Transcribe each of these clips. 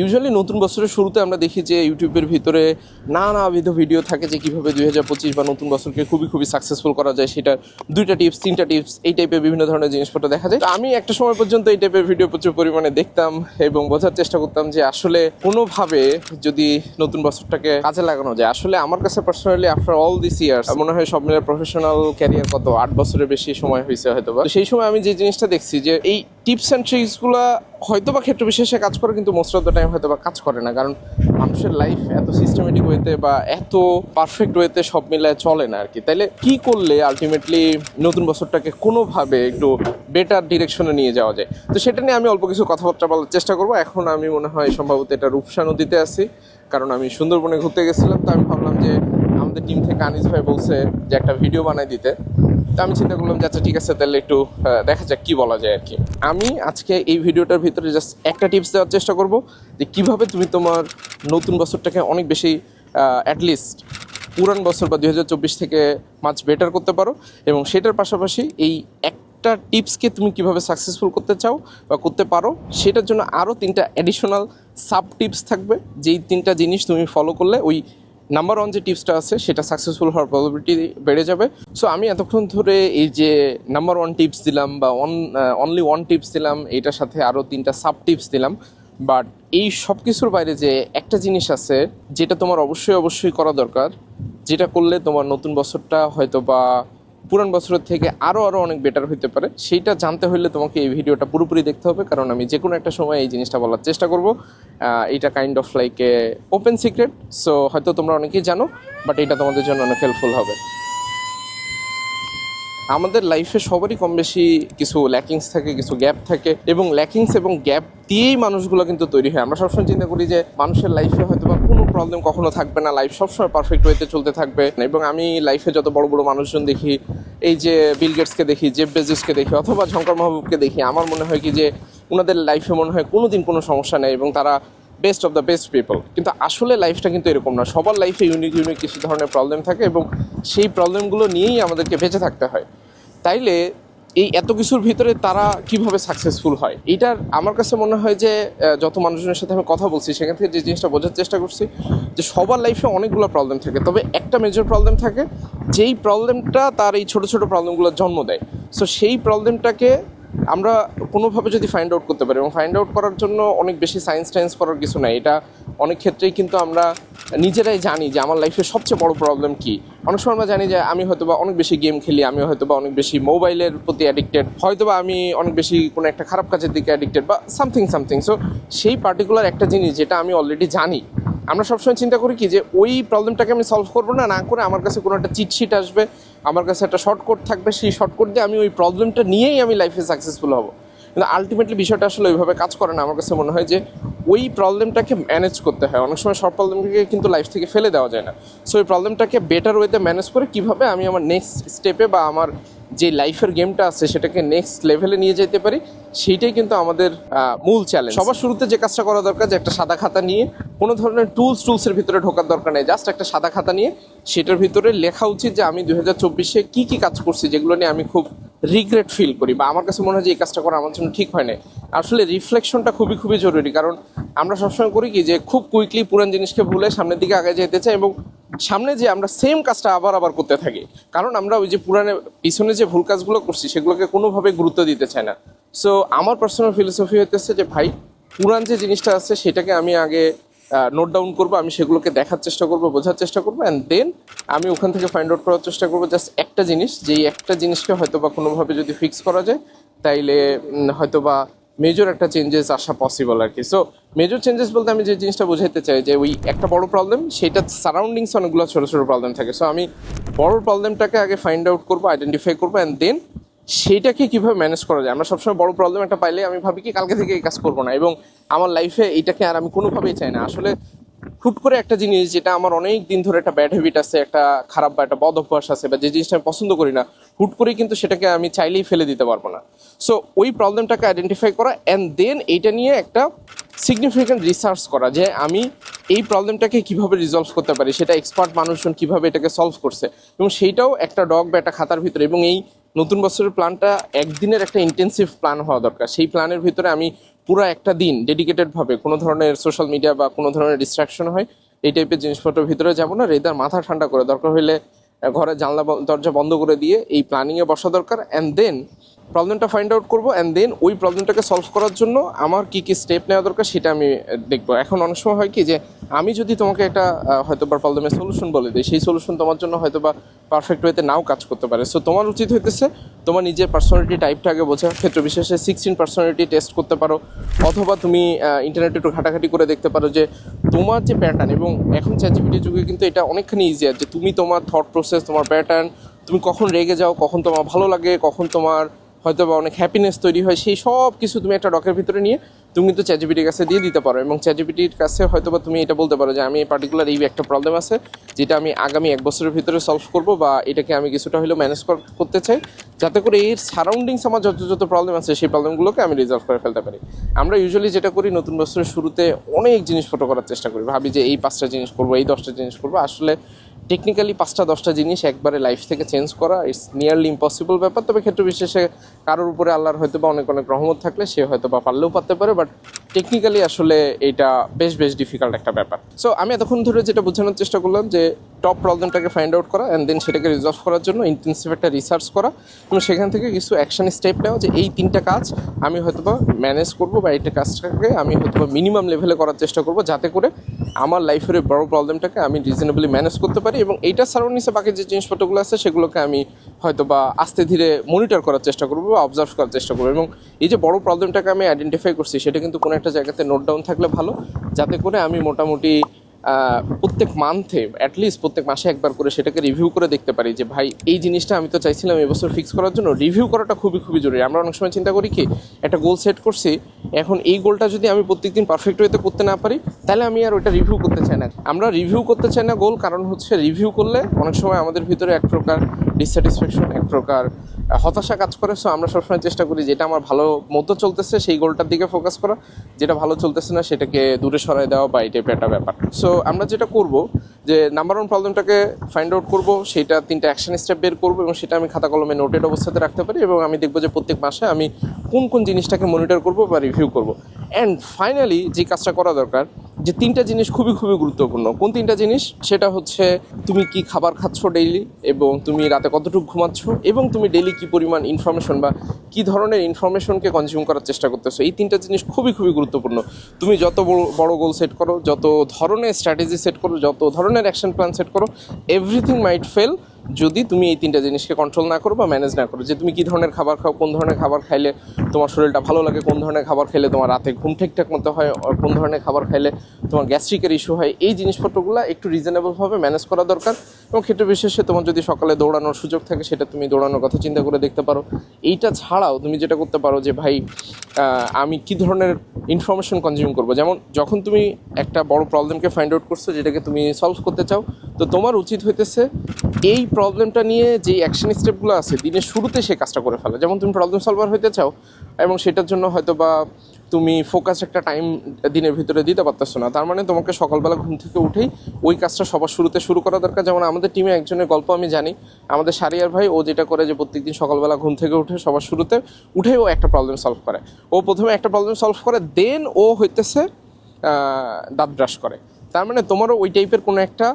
Usually নতুন বছরের শুরুতে আমরা দেখি যে ইউটিউবের ভিতরে নানাবিধ ভিডিও থাকে যে কীভাবে দুই হাজার পঁচিশ বা নতুন বছরকে খুবই খুবই সাকসেসফুল করা যায় সেটা দুইটা টিপস তিনটা টিপস এই টাইপের বিভিন্ন ধরনের জিনিসপত্র দেখা যায়। আমি একটা সময় পর্যন্ত এই টাইপের ভিডিও প্রচুর পরিমাণে দেখতাম এবং বোঝার চেষ্টা করতাম যে আসলে কোনোভাবে যদি নতুন বছরটাকে কাজে লাগানো যায়। আসলে আমার কাছে personally after all this years মনে হয় সব মিলে প্রফেশনাল ক্যারিয়ার কত? আট বছরের বেশি সময় হয়েছে হয়তো সেই সময় আমি যে জিনিসটা দেখছি যে এই টিপস অ্যান্ড ট্রিক্সগুলো হয়তো বা ক্ষেত্র বিশেষে কাজ করে, কিন্তু মোস্ট অফ দ্য টাইম হয়তো বা কাজ করে না। কারণ মানুষের লাইফ এত সিস্টেমেটিক ওয়েতে বা এত পারফেক্ট ওয়েতে সব মিলায় চলে না আর কি তাইলে কি করলে আলটিমেটলি নতুন বছরটাকে কোনোভাবে একটু বেটার ডিরেকশনে নিয়ে যাওয়া যায়? তো সেটা নিয়ে আমি অল্প কিছু কথাবার্তা বলার চেষ্টা করব। এখন আমি মনে হয় সম্ভবত এটা রূপসা নদীতে আছি, কারণ আমি সুন্দরবনে ঘুরতে গেছিলাম, তো আমি ভাবলাম যে আমাদের টিম থেকে আনিস ভাই বলছে যে একটা ভিডিও বানাই দিতে। আমি চিন্তা করলাম যে আচ্ছা ঠিক আছে, তাহলে একটু দেখা যাক কি বলা যায় আর কি। আমি আজকে এই ভিডিওটার ভিতরে জাস্ট একটা টিপস দেওয়ার চেষ্টা করব যে, কীভাবে তুমি তোমার নতুন বছরটাকে অনেক বেশি অ্যাটলিস্ট পুরান বছর বা দু হাজার চব্বিশ থেকে মাছ বেটার করতে পারো এবং সেটার পাশাপাশি এই একটা টিপসকে তুমি কীভাবে সাকসেসফুল করতে চাও বা করতে পারো, সেটার জন্য আরও তিনটা অ্যাডিশনাল সাব টিপস থাকবে। যেই তিনটা জিনিস তুমি ফলো করলে ওই নাম্বার ওয়ান যে টিপসটা আছে, সেটা সাকসেসফুল হওয়ার প্রবলিটি বেড়ে যাবে। সো আমি এতক্ষণ ধরে এই যে নাম্বার ওয়ান টিপস দিলাম বা অন অনলি ওয়ান টিপস দিলাম, এটার সাথে আরও তিনটা সাব টিপস দিলাম। বাট এই সব কিছুর বাইরে যে একটা জিনিস আছে, যেটা তোমার অবশ্যই অবশ্যই করা দরকার, যেটা করলে তোমার নতুন বছরটা হয়তো বা পুরান বছরের থেকে আরও আরও অনেক বেটার হতে পারে। সেইটা জানতে হলে তোমাকে এই ভিডিওটা পুরোপুরি দেখতে হবে, কারণ আমি যে কোনো একটা সময় এই জিনিসটা বলার চেষ্টা করব। এটা kind of like a open secret so হয়তো তোমরা অনেকেই জানো বাট এটা তোমাদের জন্য অনেক হেল্পফুল হবে। আমাদের লাইফে সবারই কম বেশি কিছু ল্যাকিংস থাকে, কিছু গ্যাপ থাকে এবং ল্যাকিংস এবং গ্যাপ দিয়েই মানুষগুলো কিন্তু তৈরি হয়। আমরা সবসময় চিন্তা করি যে মানুষের লাইফে হয়তো বা কোনো প্রবলেম কখনো থাকবে না। লাইফ সবসময় পারফেক্ট ওয়েতে চলতে থাকবে এবং আমি লাইফে যত বড় বড় মানুষজন দেখি, এই যে বিল গেটসকে দেখি জেব বেজিসকে দেখি অথবা ঝঙ্কর মাহবুবকে দেখি, আমার মনে হয় কি যে ওনাদের লাইফে মনে হয় কোনো দিন কোনো সমস্যা নেই এবং তারা best of the best people কিন্তু আসলে লাইফটা কিন্তু এরকম না। সবার লাইফে ইউনিক ইউনিক কিছু ধরনের প্রবলেম থাকে এবং সেই প্রবলেমগুলো নিয়েই আমাদেরকে বেঁচে থাকতে হয়। তাইলে এই এত কিছুর ভিতরে তারা কীভাবে সাকসেসফুল হয়? এইটার আমার কাছে মনে হয় যে যত মানুষজনের সাথে আমি কথা বলছি, সেখান থেকে যে জিনিসটা বোঝার চেষ্টা করছি, যে সবার লাইফে অনেকগুলো প্রবলেম থাকে। তবে একটা মেজর প্রবলেম থাকে, যেই প্রবলেমটা তার এই ছোটো ছোটো প্রবলেমগুলোর জন্ম দেয়। সো সেই প্রবলেমটাকে আমরা কোনোভাবে যদি ফাইন্ড আউট করতে পারি, এবং ফাইন্ড আউট করার জন্য অনেক বেশি সায়েন্স টাইন্স করার কিছু নাই। এটা অনেক ক্ষেত্রেই কিন্তু আমরা নিজেরাই জানি যে আমার লাইফের সবচেয়ে বড় প্রবলেম কি। অনেক সময় আমরা জানি যে আমি হয়তো বা অনেক বেশি গেম খেলি, আমি হয়তো বা অনেক বেশি মোবাইলের প্রতি অ্যাডিক্টেড হয়তো বা আমি অনেক বেশি কোনো একটা খারাপ কাজের দিকে অ্যাডিক্টেড বা সামথিং সামথিং সো সেই পার্টিকুলার একটা জিনিস যেটা আমি অলরেডি জানি। আমরা সবসময় চিন্তা করি কি যে ওই প্রবলেমটাকে আমি সলভ করব না না করে আমার কাছে কোনো একটা চিটশিট আসবে, আমার কাছে একটা শর্টকট থাকবে, সেই শর্টকট দিয়ে আমি ওই প্রবলেমটা নিয়েই আমি লাইফে সাকসেসফুল হব। কিন্তু আলটিমেটলি বিষয়টা আসলে ওইভাবে কাজ করে না। আমার কাছে মনে হয় যে ওই প্রবলেমটাকে ম্যানেজ করতে হয়। অনেক সময় সব প্রবলেমটাকে কিন্তু লাইফ থেকে ফেলে দেওয়া যায় না। সো ওই প্রবলেমটাকে বেটার ওয়েতে ম্যানেজ করে কীভাবে আমি আমার নেক্সট স্টেপে বা আমার যে লাইফের গেমটা আছে সেটাকে নেক্সট লেভেলে নিয়ে যেতে পারি, সেইটাই কিন্তু আমাদের মূল চ্যালেঞ্জ সবার শুরুতে যে কাজটা করা দরকার যে একটা সাদা খাতা নিয়ে, কোনো ধরনের টুলস টুলসের ভিতরে ঢোকার দরকার নেই। জাস্ট একটা সাদা খাতা নিয়ে, সেটার ভিতরে লেখা উচিত যে আমি দু হাজার চব্বিশে কী কী কাজ করছি, যেগুলো নিয়ে আমি খুব রিগ্রেট ফিল করি বা আমার কাছে মনে হয় যে এই কাজটা করা আমার জন্য ঠিক হয় না আসলে রিফ্লেকশনটা খুবই খুবই জরুরি। কারণ আমরা সবসময় করি কি যে খুব কুইকলি পুরান জিনিসকে ভুলে সামনের দিকে আগে যেতে চাই এবং সামনে যে আমরা সেম কাজটা আবার আবার করতে থাকি। কারণ আমরা ওই যে পুরানে পিছনে যে ভুল কাজগুলো করছি, সেগুলোকে কোনোভাবে গুরুত্ব দিতে চাই না। সো আমার পার্সোনাল ফিলোসফি হইতেছে যে, ভাই পুরান যে জিনিসটা আছে, সেটাকে আমি আগে নোট ডাউন করব, আমি সেগুলোকে দেখার চেষ্টা করব, বোঝার চেষ্টা করব অ্যান্ড দেন আমি ওখান থেকে ফাইন্ড আউট করার চেষ্টা করব জাস্ট একটা জিনিস, যেই একটা জিনিসকে হয়তো বা কোনোভাবে যদি ফিক্স করা যায়, তাইলে হয়তো বা মেজর একটা চেঞ্জেস আসা পসিবল আর কি। সো মেজর চেঞ্জেস বলতে আমি যে জিনিসটা বোঝাইতে চাই যে, ওই একটা বড় প্রবলেম সেটা সারাউন্ডিংস অনেকগুলো ছোটো ছোটো প্রবলেম থাকে। সো আমি বড় প্রবলেমটাকে আগে ফাইন্ড আউট করব আইডেন্টিফাই করব অ্যান্ড দেন সেইটাকে কীভাবে ম্যানেজ করা যায়? আমরা সবসময় বড় প্রবলেম একটা পাইলে আমি ভাবি কি, কালকে থেকে এই কাজ করব না। এবং আমার লাইফে এটাকে আর আমি কোনোভাবেই চাই না। আসলে হুট করে একটা জিনিস যেটা আমার অনেক দিন ধরে একটা ব্যাড হ্যাবিট আছে, একটা খারাপ বা একটা বদ অভ্যাস আছে বা যে জিনিসটা আমি পছন্দ করি না, হুট করে কিন্তু সেটাকে আমি চাইলেই ফেলে দিতে পারব না। সো ওই প্রবলেমটাকে আইডেন্টিফাই করা অ্যান্ড দেন এইটা নিয়ে একটা সিগনিফিকেন্ট রিসার্চ করা যে আমি এই প্রবলেমটাকে কীভাবে রিজলভ করতে পারি, সেটা এক্সপার্ট মানুষজন কীভাবে এটাকে সলভ করছে এবং সেইটাও একটা ডগ বা একটা খাতার ভিতরে এবং এই নতুন বছরের প্ল্যানটা একদিনের একটা ইন্টেন্সিভ প্ল্যান হওয়া দরকার। সেই প্ল্যানের ভিতরে আমি পুরো একটা দিন ডেডিকেটেডভাবে কোনো ধরনের সোশ্যাল মিডিয়া বা কোনো ধরনের ডিস্ট্রাকশন হয়, এই টাইপের জিনিসপত্রের ভিতরে যাব না, রেদার মাথা ঠান্ডা করে, দরকার হলে ঘরে জানলা দরজা বন্ধ করে দিয়ে এই প্ল্যানিংয়ে বসা দরকার অ্যান্ড দেন প্রবলেমটা ফাইন্ড আউট করব অ্যান্ড দেন ওই প্রবলেমটাকে সলভ করার জন্য আমার কি কি স্টেপ নেওয়া দরকার সেটা আমি দেখব। এখন অনেক সময় হয় কি যে আমি যদি তোমাকে একটা হয়তো বা প্রবলেমের সলিউশন বলে দিই, সেই সলিউশন তোমার জন্য হয়তো বা পারফেক্ট ওয়েতে নাও কাজ করতে পারে। সো তোমার উচিত হইতেছে তোমার নিজের পার্সোনালিটি টাইপটা আগে বোঝা ক্ষেত্র বিশেষে সিক্সটিন পার্সোনালিটি টেস্ট করতে পারো, অথবা তুমি ইন্টারনেটে একটু ঘাটাঘাটি করে দেখতে পারো যে তোমার যে প্যাটার্ন এবং এখন চ্যাটজিপিটি যুগে কিন্তু এটা অনেকখানি ইজিয়ার যে তুমি তোমার থট প্রসেস তোমার প্যাটার্ন তুমি কখন রেগে যাও, কখন তোমার ভালো লাগে, কখন তোমার হয়তো বা অনেক হ্যাপিনেস তৈরি হয়, সেই সব কিছু তুমি একটা ডকের ভিতরে নিয়ে তুমি কিন্তু চ্যাটজিপিটির কাছে দিয়ে দিতে পারো এবং চ্যাটজিপিটির কাছে হয়তো বা তুমি এটা বলতে পারো যে আমি পার্টিকুলার এই একটা প্রবলেম আছে যেটা আমি আগামী এক বছরের ভিতরে সলভ করব বা এটাকে আমি কিছুটা হলেও ম্যানেজ করতে চাই যাতে করে এর সারাউন্ডিংস আমার যত যত প্রবলেম আছে সেই প্রবলেমগুলোকে আমি রিজলভ করে ফেলতে পারি। আমরা ইউজুয়ালি যেটা করি, নতুন বছরের শুরুতে অনেক জিনিস ফটো করার চেষ্টা করি। ভাবি যে এই পাঁচটা জিনিস করব, এই দশটা জিনিস করব। আসলে টেকনিক্যালি পাঁচটা, দশটা জিনিস একবারে লাইফ থেকে চেঞ্জ করা ইটস নিয়ারলি ইম্পসিবল ব্যাপার। তবে ক্ষেত্র বিশেষে কারোর উপরে আল্লাহর হয়তো বা অনেক অনেক রহমত থাকলে সে হয়তো বা পারলেও পারতে পারে বাট টেকনিক্যালি আসলে এটা বেশ বেশ ডিফিকাল্ট একটা ব্যাপার। সো আমি এতক্ষণ ধরে যেটা বোঝানোর চেষ্টা করলাম যে টপ প্রবলেমটাকে ফাইন্ড আউট করা অ্যান্ড দেন সেটাকে রিজলভ করার জন্য ইন্টেন্সিভ একটা রিসার্চ করা। এবং সেখান থেকে কিছু অ্যাকশন স্টেপ নেওয়া যে, এই তিনটা কাজ আমি হয়তোবা ম্যানেজ করব বা এইটা কাজটাকে আমি হয়তোবা মিনিমাম লেভেলে করার চেষ্টা করব যাতে করে আমার লাইফের বড় প্রবলেমটাকে আমি রিজনেবলি ম্যানেজ করতে পারি। এবং এইটার সারাউন্ডিংসে বাকি যে জিনিসপত্রগুলো আছে, সেগুলোকে আমি হয়তো বা আস্তে ধীরে মনিটর করার চেষ্টা করব বা অবজার্ভ করার চেষ্টা করব। এবং এই যে বড় প্রবলেমটাকে আমি আইডেন্টিফাই করছি, সেটা কিন্তু কোনো একটা জায়গাতে নোট ডাউন থাকলে ভালো। যাতে করে আমি মোটামুটি প্রত্যেক মান্থে অ্যাটলিস্ট প্রত্যেক মাসে একবার করে সেটাকে রিভিউ করে দেখতে পারি যে, ভাই, এই জিনিসটা আমি তো চাইছিলাম এবছর ফিক্স করার জন্য। রিভিউ করাটা খুবই খুবই জরুরি। আমরা অনেক সময় চিন্তা করি কি, একটা গোল সেট করছি, এখন এই গোলটা যদি আমি প্রত্যেকদিন পারফেক্ট ওয়েতে করতে না পারি, তাহলে আমি আর ওইটা রিভিউ করতে চাই না। আমরা রিভিউ করতে চাই না গোল কারণ হচ্ছে রিভিউ করলে অনেক সময় আমাদের ভিতরে এক প্রকার ডিসস্যাটিসফ্যাকশন এক প্রকার হতাশা কাজ করে। সো আমরা সবসময় চেষ্টা করি যেটা আমার ভালো মতো চলতেছে, সেই গোলটার দিকে ফোকাস করা। যেটা ভালো চলতেছে না, সেটাকে দূরে সরাই দেওয়া বা এই টাইপের একটা ব্যাপার। সো আমরা যেটা করব, যে নাম্বার ওয়ান প্রবলেমটাকে ফাইন্ড আউট করব, সেটা তিনটা অ্যাকশন স্টেপ বের করব এবং সেটা আমি খাতা কলমে নোটেড অবস্থাতে রাখতে পারি এবং আমি দেখব যে প্রত্যেক মাসে আমি কোন কোন জিনিসটাকে মনিটর করব বা রিভিউ করব। অ্যান্ড ফাইনালি যে কাজটা করা দরকার যে তিনটা জিনিস খুবই খুবই গুরুত্বপূর্ণ। কোন তিনটা জিনিস? সেটা হচ্ছে তুমি কি খাবার খাচ্ছ ডেইলি এবং তুমি রাতে কতটুকু ঘুমাচ্ছ এবং তুমি ডেইলি কি পরিমাণ ইনফরমেশন বা কি ধরনের ইনফরমেশনকে কনজিউম করার চেষ্টা করতেছো? এই তিনটা জিনিস খুবই খুবই গুরুত্বপূর্ণ। তুমি যত বড় গোল সেট করো, যত ধরনের স্ট্র্যাটেজি সেট করো, যত ধরনের অ্যাকশন প্ল্যান সেট করো এভরিথিং মাইট ফেল যদি তুমি এই তিনটা জিনিসকে কন্ট্রোল না করো বা ম্যানেজ না করো, যে তুমি কী ধরনের খাবার খাও, কোন ধরনের খাবার খাইলে তোমার শরীরটা ভালো লাগে, কোন ধরনের খাবার খাইলে তোমার রাতে ঘুম ঠিকঠাক মতো হয় কোন ধরনের খাবার খাইলে তোমার গ্যাস্ট্রিকের ইস্যু হয়, এই জিনিসপত্রগুলো একটু রিজনেবলভাবে ম্যানেজ করা দরকার। এবং ক্ষেত্র বিশেষে তোমার যদি সকালে দৌড়ানোর সুযোগ থাকে, সেটা তুমি দৌড়ানোর কথা চিন্তা করে দেখতে পারো। এইটা ছাড়াও তুমি যেটা করতে পারো যে, ভাই আমি কি ধরনের ইনফরমেশন কনজিউম করব? যেমন, যখন তুমি একটা বড় প্রবলেমকে ফাইন্ড আউট করছ, যেটাকে তুমি সলভ করতে চাও, তো তোমার উচিত হইতেছে এই প্রবলেমটা নিয়ে যে অ্যাকশন স্টেপগুলো আছে, দিনের শুরুতে সে কাজটা করে ফেলা। যেমন, তুমি প্রবলেম সলভার হইতে চাও, এবং সেটার জন্য হয়তো বা তুমি ফোকাস একটা টাইম দিনের ভিতরে দিতে পারতেছো না। তার মানে তোমাকে সকালবেলা ঘুম থেকে উঠেই ওই কাজটা সবার শুরুতে শুরু করা দরকার। যেমন আমাদের টিমে একজনের গল্প আমি জানি। আমাদের সারিয়ার ভাই, ও যেটা করে যে প্রত্যেকদিন সকালবেলা ঘুম থেকে উঠে সবার শুরুতে উঠেই ও একটা প্রবলেম সলভ করে। ও প্রথমে একটা প্রবলেম সলভ করে দেন ও হইতেছে দাঁত ব্রাশ করে। তার মানে তোমারও ওই টাইপের কোনো একটা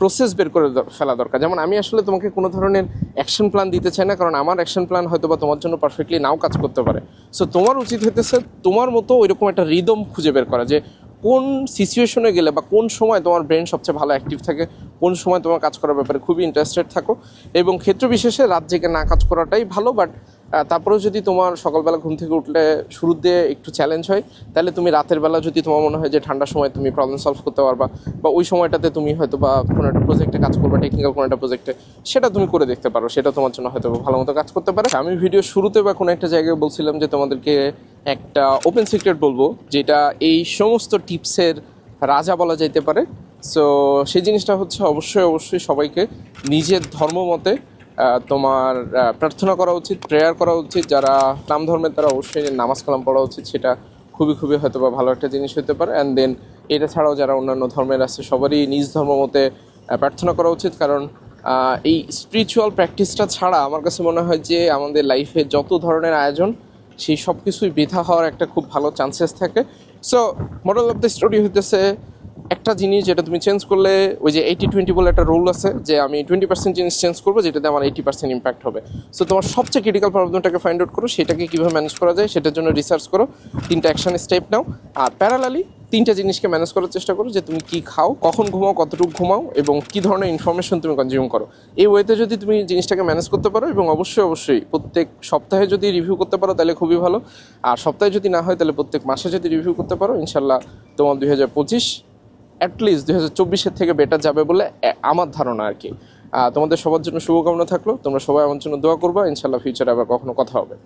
প্রসেস বের করে ফেলা দরকার। যেমন আমি আসলে তোমাকে কোনো ধরনের অ্যাকশন প্ল্যান দিতে চাই না, কারণ আমার অ্যাকশন প্ল্যান হয়তো বা তোমার জন্য পারফেক্টলি নাও কাজ করতে পারে। সো তোমার উচিত হইতেছে তোমার মতো ওইরকম একটা রিদম খুঁজে বের করা যে কোন সিচুয়েশনে গেলে বা কোন সময় তোমার ব্রেন সবচেয়ে ভালো অ্যাক্টিভ থাকে, কোন সময় তোমার কাজ করার ব্যাপারে খুবই ইন্টারেস্টেড থাকো। এবং ক্ষেত্র বিশেষে রাত জেগে না কাজ করাটাই ভালো বাট তারপরেও যদি তোমার সকালবেলা ঘুম থেকে উঠলে দিয়ে একটু চ্যালেঞ্জ হয়, তাহলে তুমি রাতের বেলা যদি তোমার মনে হয় যে ঠান্ডার সময় তুমি প্রবলেম সলভ করতে পারবা, বা ওই সময়টাতে তুমি হয়তো বা কোনো একটা প্রজেক্টে কাজ করবা টেকনিক্যাল কোনো একটা প্রজেক্টে সেটা তুমি করে দেখতে পারো, সেটা তোমার জন্য হয়তো ভালো মতো কাজ করতে পারে। আমি ভিডিও শুরুতে বা কোনো একটা জায়গায় বলছিলাম যে তোমাদেরকে একটা ওপেন সিক্রেট বলব, যেটা এই সমস্ত টিপসের রাজা বলা যাইতে পারে। সো সেই জিনিসটা হচ্ছে অবশ্যই অবশ্যই সবাইকে নিজের ধর্ম মতে তোমার প্রার্থনা করা উচিত প্রেয়ার করা উচিত, যারা ইসলাম ধর্মের তারা অবশ্যই নামাজ কালাম পড়া উচিত, সেটা খুবই খুবই হয়তো বা ভালো একটা জিনিস হতে পারে। অ্যান্ড দেন এটা ছাড়াও যারা অন্যান্য ধর্মের আছে, সবারই নিজ ধর্ম মতে প্রার্থনা করা উচিত। কারণ এই স্পিরিচুয়াল প্র্যাকটিসটা ছাড়া আমার কাছে মনে হয় যে আমাদের লাইফে যত ধরনের আয়োজন, সেই সব কিছুই বৃথা হওয়ার একটা খুব ভালো চান্সেস থাকে। So model of the story হইতেছে একটা জিনিস যেটা তুমি চেঞ্জ করলে, ওই যে এইটি টোয়েন্টি বলে একটা রুল আছে যে আমি টোয়েন্টি পার্সেন্ট জিনিস চেঞ্জ করব, যেটাতে আমার এইটি পার্সেন্ট ইম্প্যাক্ট হবে। সো তোমার সবচেয়ে ক্রিটিক্যাল প্রবলেমটাকে ফাইন্ড আউট করো, সেটাকে কীভাবে ম্যানেজ করা যায়, সেটার জন্য রিসার্চ করো, তিনটা অ্যাকশন স্টেপ নাও। আর প্যারালালি তিনটা জিনিসকে ম্যানেজ করার চেষ্টা করো যে তুমি কি খাও, কখন ঘুমাও, কতটুকু ঘুমাও এবং কি ধরনের ইনফরমেশন তুমি কনজিউম করো। এই ওয়েতে যদি তুমি জিনিসটাকে ম্যানেজ করতে পারো এবং অবশ্যই অবশ্যই প্রত্যেক সপ্তাহে যদি রিভিউ করতে পারো তাহলে খুবই ভালো। আর সপ্তাহে যদি না হয় তাহলে প্রত্যেক মাসে যদি রিভিউ করতে পারো ইনশাল্লাহ তোমার দুই হাজার পঁচিশ অ্যাটলিস্ট দুই হাজার চব্বিশের থেকে বেটার যাবে বলে আমার ধারণা আর কি। তোমাদের সবার জন্য শুভকামনা থাকল। তোমরা সবাই আমার জন্য দোয়া করব। ইনশাল্লাহ ফিউচারে আবার কখনো কথা হবে।